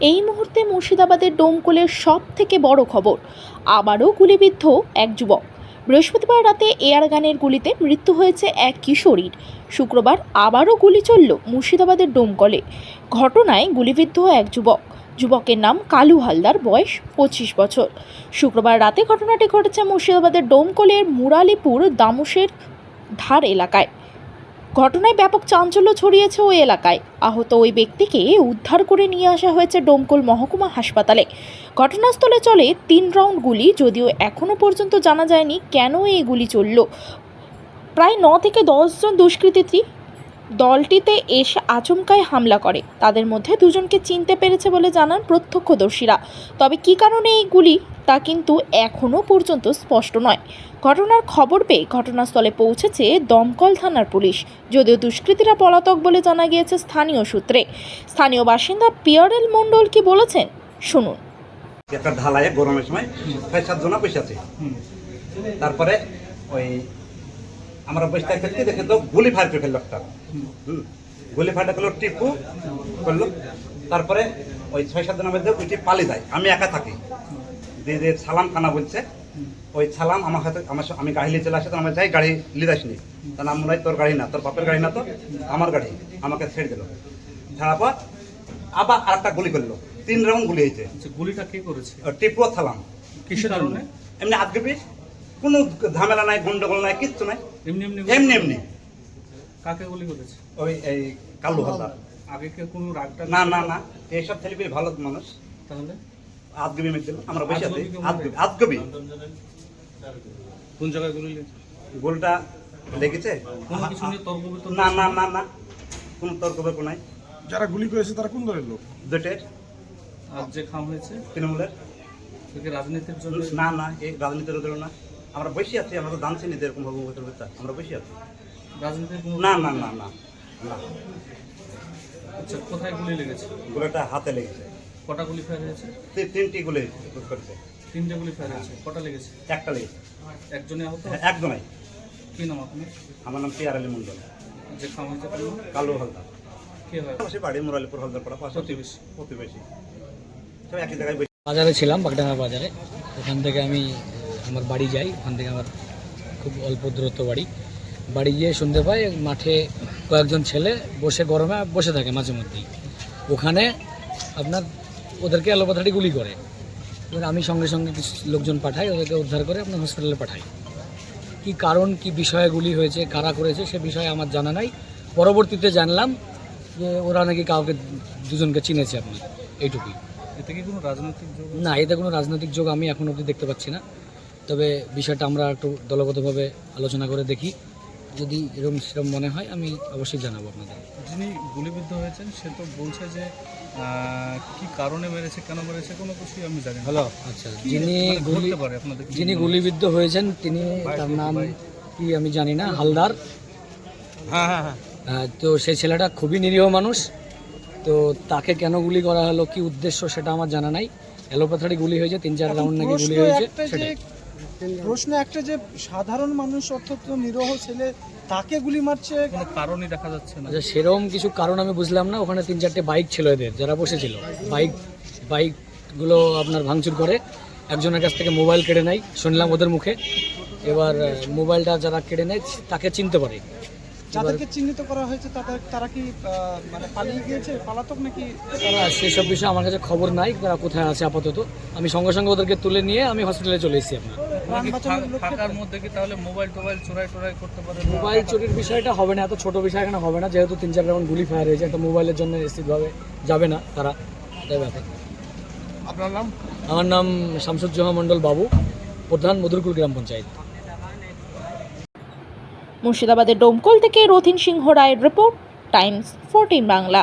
এই মুহূর্তে মুর্শিদাবাদের ডোমকলের সব থেকে বড় খবর। আবারও গুলিবিদ্ধ এক যুবক। বৃহস্পতিবার রাতে এয়ার গানের গুলিতে মৃত্যু হয়েছে এক কিশোরীর। শুক্রবার আবারও গুলি চলল মুর্শিদাবাদের ডোমকলে। ঘটনায় গুলিবিদ্ধ এক যুবক। যুবকের নাম কালু হালদার, বয়স পঁচিশ বছর। শুক্রবার রাতে ঘটনাটি ঘটেছে মুর্শিদাবাদের ডোমকলের মুরালিপুর দামুশের ধার এলাকায়। ঘটনায় ব্যাপক চাঞ্চল্য ছড়িয়েছে ওই এলাকায়। আহত ওই ব্যক্তিকে উদ্ধার করে নিয়ে আসা হয়েছে ডোমকল মহকুমা হাসপাতালে। ঘটনাস্থলে চলে তিন রাউন্ড গুলি, যদিও এখনও পর্যন্ত জানা যায়নি কেন এই গুলি চলল। প্রায় ন থেকে দশজন দুষ্কৃতী দলটিতে এসে আচমকায় হামলা করে। তাদের মধ্যে দুজনকে চিনতে পেরেছে বলে জানান প্রত্যক্ষদর্শীরা। তবে কী কারণে এই গুলি তা কিন্তু এখনও পর্যন্ত স্পষ্ট নয়। ঘটনার খবর পেয়ে ঘটনাস্থলে পৌঁছেছে দমকল থানার পুলিশ যদিও দুষ্কৃতীরা পলাতক বলে জানা গিয়েছে স্থানীয় সূত্রে। স্থানীয় বাসিন্দা পিয়ারেল মণ্ডল কি বলেছেন? শুনুন। একটা ঢালাইয়ে গরমের সময় ছয় সাত জনা বসে আছে। তারপরে ওই আমরা বসে থাকতে থাকতে দেখে তো গুলি ফায়ার করে ফেলল একটা। হুম। গুলি ফায়ারটা করল টিপু করল তারপরে ওই ছয় সাত জনের মধ্যে ওইটি পালিয়ে যায়। আমি একা থাকি। দিয়ে দিয়ে সালাম খানা বলছে ওই সালাম আমার হাতে আমার আমি গাড়ি নিয়ে চলে আসে তো আমার যাই গাড়ি লিয়ে আসিনি। তা নাম মনে হয় তোর গাড়ি না তোর বাপের গাড়ি না তো? আমার গাড়ি আমাকে ছেড়ে দিল। ছাড়ার পর আবার আর একটা গুলি করল। তিন রাউন্ড গুলি হয়েছে। আচ্ছা গুলিটা কে করেছে? টিপু সালাম। কিসের কারণে? এমনি আজকে কোনো ঝামেলা নাই গন্ডগোল নাই কিচ্ছু নাই। এমনি এমনি এমনি এমনি। কাকে গুলি করেছে? ওই এই কালু হালদার। আগে কে কোনো রাগটা না না না। এইসব ছেলে ভালো মানুষ। তাহলে? আজগবি মেয়েছিল আমরা বসে আছি। আজগবি আজগবি কোন জায়গায় গুলি লেগেছে? গোলটা লেগেছে? কোনো কিছু নিয়ে তর্ক বিতর্ক না না না না। কোনো তর্ক বিতর্ক নাই। যারা গুলি করেছে তারা কোন দলের লোক? দুটের আর যে খাম হয়েছে? তৃণমূলের। রাজনীতির জন্য না না এই রাজনীতির ওদের না। আমরা বসে আছি আমরা তো জানছি না যে এরকম হবে ভেতর আমরা বসে আছি। রাজনীতির কোনো না না না না না। আচ্ছা কোথায় গুলি লেগেছে? গোলটা হাতে লেগেছে। কটা গুলি ফায়ার হয়েছে? তি- তিনটি গুলি করেছে। তিনটে গুলি ফায়ার হয়েছে। কটা লেগেছে? একটা লেগেছে। একজনে আহত? একজনাই। কি নাম আপনি আমার নাম পিয়ার আলী মন্ডল যে খাম হয়েছে নাম? হালদার। কে হয়? পাশে বাড়ি মুরালিপুর হালদার পাড়া পাশে প্রতিবেশী। প্রতিবেশী। সব একই জায়গায় বাজারে ছিলাম বাগডাঙ্গা বাজারে। ওখান থেকে আমি আমার বাড়ি যাই ওখান থেকে আমার খুব অল্প দূরত্ব বাড়ি। বাড়ি গিয়ে শুনতে পাই মাঠে কয়েকজন ছেলে বসে গরমে বসে থাকে মাঝে মধ্যেই। ওখানে আপনার ওদেরকে এলোপাথাটি গুলি করে। এবার আমি সঙ্গে সঙ্গে কিছু লোকজন পাঠাই ওদেরকে উদ্ধার করে আপনার হসপিটালে পাঠাই। কি কারণ কি বিষয়ে গুলি হয়েছে কারা করেছে সে বিষয়ে আমার জানা নাই। পরবর্তীতে জানলাম যে ওরা নাকি কাউকে দুজনকে চিনেছে আপনার এইটুকুই। এতে কি কোনো রাজনৈতিক যোগ না এতে কোনো রাজনৈতিক যোগ আমি এখন অবধি দেখতে পাচ্ছি না। তবে বিষয়টা আমরা একটু দলগতভাবে আলোচনা করে দেখি। যদি এরকম সেরকম মনে হয় আমি অবশ্যই জানাব আপনাদের। যিনি গুলিবিদ্ধ হয়েছেন সে তো বলছে যে কি কারণে মেরেছে কেন মেরেছে কোনো কিছুই আমি জানি হ্যালো? আচ্ছা যিনি গুলি আপনাদের কি যিনি গুলিবিদ্ধ হয়েছেন তিনি তার নাম কি আমি জানি না হালদার। হ্যাঁ হ্যাঁ হ্যাঁ। তো সেই ছেলেটা খুবই নিরীহ মানুষ। তো তাকে কেন গুলি করা হলো কি উদ্দেশ্য সেটা আমার জানা নাই। এলোপাথারি গুলি হয়েছে তিন চার রাউন্ড নাকি গুলি হয়েছে সেটাই। প্রশ্ন একটা যে সাধারণ মানুষ অর্থাৎ নিরহ ছেলে তাকে গুলি মারছে? কোনো কারণই দেখা যাচ্ছে না। আচ্ছা সেরকম কিছু কারণ আমি বুঝলাম না। ওখানে তিন চারটে বাইক ছিল এদের যারা বসেছিল। বাইক বাইকগুলো আপনার ভাঙচুর করে। একজনের কাছ থেকে মোবাইল কেড়ে নেয় শুনলাম ওদের মুখে। এবার মোবাইলটা যারা কেড়ে নেয় তাকে চিনতে পারে। যাদেরকে চিহ্নিত করা হয়েছে তাদের তারা কি মানে পালিয়ে গিয়েছে পালাতক নাকি? তারা সেসব বিষয়ে আমার কাছে খবর নাই তারা কোথায় আছে আপাতত। আমি সঙ্গে সঙ্গে ওদেরকে তুলে নিয়ে আমি হসপিটালে চলে এসেছি আপনার। লক্ষ্যে ফাঁকার মধ্যে কি তাহলে মোবাইল টোবাইল চোরাই টোরাই করতে পারে মোবাইল চুরির বিষয়টা হবে না এত ছোট বিষয় এখানে হবে না যেহেতু তিন চার রাউন্ড গুলি ফায়ার হয়েছে একটা মোবাইলের জন্য নিশ্চিতভাবে যাবে না তারা এটাই ব্যাপার। আপনার নাম? আমার নাম শামসুজ্জোহা মণ্ডল বাবু প্রধান মধুরকুল গ্রাম পঞ্চায়েত। মুর্শিদাবাদের ডোমকল থেকে রথিন সিংহ রায়ের রিপোর্ট টাইমস ফোরটিন বাংলা।